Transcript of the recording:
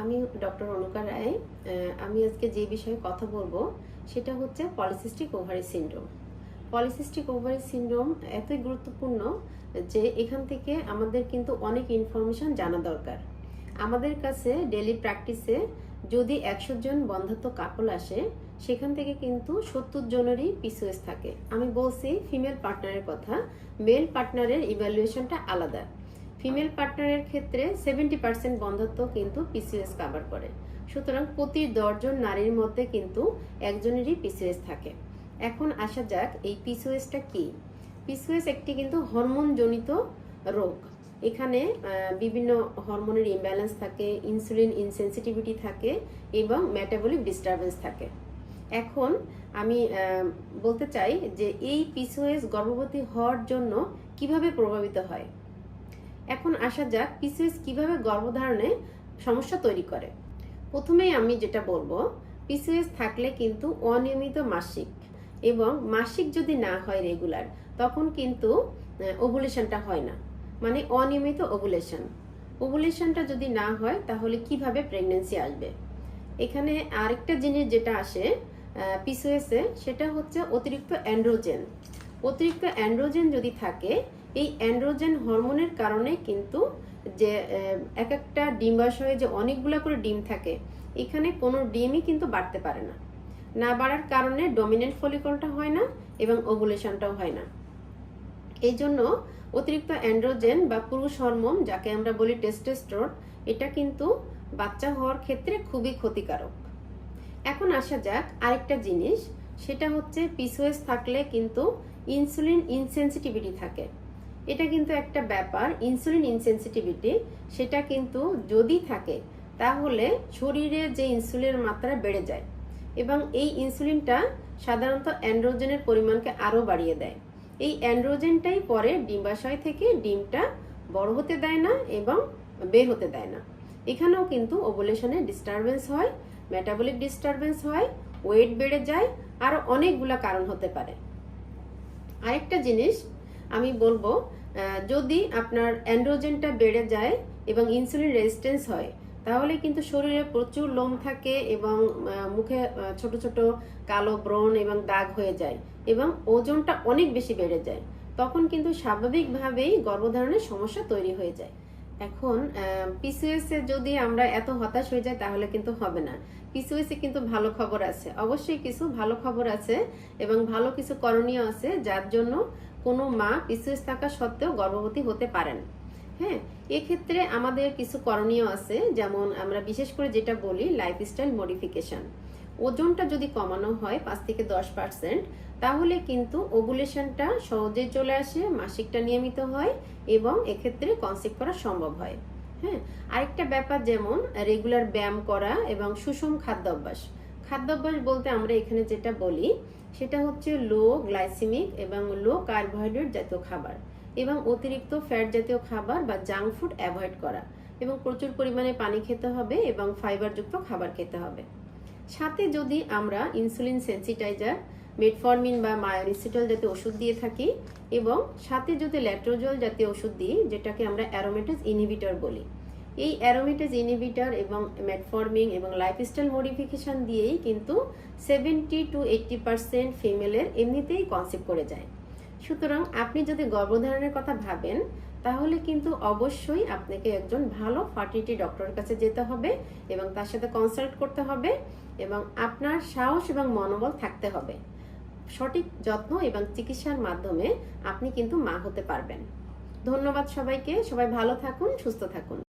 আমি ডক্টর অনুকা রায় আমি আজকে যে বিষয়ে কথা বলব সেটা হচ্ছে polycystic ovary syndrome. Polycystic ovary syndrome এতই গুরুত্বপূর্ণ যে এখান থেকে আমাদের কিন্তু অনেক ইনফরমেশন জানা দরকার। আমাদের কাছে ডেলি প্র্যাকটিসে যদি একশো জন বন্ধাত্ম কাপল আসে, সেখান থেকে কিন্তু সত্তর জনেরই পিসিওএস থাকে। আমি বলছি ফিমেল পার্টনারের কথা, মেল পার্টনারের ইভ্যালুয়েশনটা আলাদা। ফিমেল পার্টনারের ক্ষেত্রে সেভেন্টি পার্সেন্ট বন্ধত্ব কিন্তু পিসিএস কাভার করে। সুতরাং প্রতি দশজন নারীর মধ্যে কিন্তু একজনেরই পিসিএস থাকে। এখন আসা যাক এই পিসিএসটা কি? পিসিএস একটি কিন্তু হরমোন জনিত রোগ। এখানে বিভিন্ন হরমোনের ইমব্যালেন্স থাকে ইনসুলিন ইনসেনসিটিভিটি থাকে এবং মেটাবলিক ডিস্টারবেন্স থাকে। এখন আমি বলতে চাই যে এই পিসিওএস গর্ভবতী হওয়ার জন্য কীভাবে প্রভাবিত হয়? এখন আসা যাক পিসিএস কীভাবে গর্ভধারণে সমস্যা তৈরি করে। প্রথমেই আমি যেটা বলব, পিসিএস থাকলে কিন্তু অনিয়মিত মাসিক এবং মাসিক যদি না হয় রেগুলার, তখন কিন্তু ওভুলেশনটা হয় না। মানে অনিয়মিত ওভুলেশন। ওভুলেশনটা যদি না হয়, তাহলে কীভাবে প্রেগনেন্সি আসবে? এখানে আরেকটা জিনিস যেটা আসে পিসিএসে, সেটা হচ্ছে অতিরিক্ত অ্যান্ড্রোজেন। অতিরিক্ত অ্যান্ড্রোজেন যদি থাকে এই অ্যান্ড্রোজেন হরমোনের কারণে কিন্তু যে এক একটা ডিম্বাশয়ে যে অনেকগুলো করে ডিম থাকে, এখানে কোনো ডিমই কিন্তু বাড়তে পারে না। না বাড়ার কারণে ডমিনেন্ট ফলিকলটা হয় না এবং ওভুলেশনটাও হয় না। এই জন্য অতিরিক্ত অ্যান্ড্রোজেন বা পুরুষ হরমোন, যাকে আমরা বলি টেস্টোস্টেরন, এটা কিন্তু বাচ্চা হওয়ার ক্ষেত্রে খুবই ক্ষতিকারক। এখন আসা যাক আরেকটা জিনিস, সেটা হচ্ছে পিসোএস থাকলে কিন্তু ইনসুলিন ইনসেনসিটিভিটি থাকে। এটা কিন্তু একটা ব্যাপার ইনসুলিন ইনসেনসিটিভিটি সেটা কিন্তু যদি থাকে, তাহলে শরীরে যে ইনসুলিনের মাত্রা বেড়ে যায় এবং এই ইনসুলিনটা সাধারণত অ্যান্ড্রোজেনের পরিমাণকে আরও বাড়িয়ে দেয়। এই অ্যান্ড্রোজেনটাই পরে ডিম্বাশয় থেকে ডিমটা বড় হতে দেয় না এবং বের হতে দেয় না। এখানেও কিন্তু ওভুলেশনে ডিস্টারবেন্স হয় মেটাবলিক ডিস্টারবেন্স হয় ওয়েট বেড়ে যায়, আরও অনেকগুলা কারণ হতে পারে। আরেকটা জিনিস আমি বলব যদি আপনার অ্যান্ড্রোজেনটা বেড়ে যায় এবং ইনসুলিন রেজিস্ট্যান্স হয়, তাহলে কিন্তু শরীরে প্রচুর লোম থাকে এবং মুখে ছোট ছোট কালো ব্রণ এবং দাগ হয়ে যায় এবং ওজনটা অনেক বেশি বেড়ে যায়। তখন কিন্তু স্বাভাবিকভাবেই গর্ভধারণের সমস্যা তৈরি হয়ে যায়। এখন পিসিএস এ যদি আমরা এত হতাশ হয়ে যাই, তাহলে কিন্তু হবে না। পিসিএস এ কিন্তু ভালো খবর আছে। অবশ্যই কিছু ভালো খবর আছে এবং ভালো কিছু করণীয় আছে, যার জন্য কোনো মা পিসিএস থাকা সত্ত্বেও গর্ভবতী হতে পারেন। হ্যাঁ এক্ষেত্রে আমাদের কিছু করণীয় আছে, যেমন আমরা বিশেষ করে যেটা বলি লাইফস্টাইল মডিফিকেশন ওজনটা যদি কমানো হয় পাঁচ থেকে দশ পার্সেন্ট তাহলে কিন্তু ওভুলেশনটা সহজে চলে আসে, মাসিকটা নিয়মিত হয় এবং এক্ষেত্রে কনসেপ্ট করা সম্ভব হয়। হ্যাঁ আরেকটা ব্যাপার যেমন রেগুলার ব্যায়াম করা এবং সুষম খাদ্যাভ্যাস। খাদ্যাভ্যাস বলতে আমরা এখানে যেটা বলি সেটা হচ্ছে লো গ্লাইসেমিক এবং লো কার্বোহাইড্রেট জাতীয় খাবার এবং অতিরিক্ত ফ্যাট জাতীয় খাবার বা জাঙ্ক ফুড অ্যাভয়েড করা এবং প্রচুর পরিমাণে পানি খেতে হবে এবং ফাইবারযুক্ত খাবার খেতে হবে। সাথে যদি আমরা ইনসুলিন সেন্সিটাইজার, মেটফরমিন বা মায়োনিসিটল জাতীয় ওষুধ দিয়ে থাকি এবং সাথে যদি ল্যাট্রোজল জাতীয় ওষুধ দিই, যেটাকে আমরা অ্যারোমেটাস ইনহিবিটর বলি এই অ্যারোমেটাস ইনহিবিটর এবং মেটফরমিং এবং লাইফস্টাইল মডিফিকেশন দিয়েই কিন্তু সেভেন্টি টু এইট্টি পার্সেন্ট ফিমেলের এমনিতেই কনসেপ্ট করে যায়। সুতরাং আপনি যদি গর্ভধারণের কথা ভাবেন, তাহলে কিন্তু অবশ্যই আপনাকে একজন ভালো ফার্টিলিটি ডক্টরের কাছে যেতে হবে এবং তার সাথে কনসাল্ট করতে হবে এবং আপনার সাহস এবং মনোবল থাকতে হবে। সঠিক যত্ন এবং চিকিৎসার মাধ্যমে আপনি কিন্তু মা হতে পারবেন। ধন্যবাদ সবাইকে। সবাই ভালো থাকুন, সুস্থ থাকুন।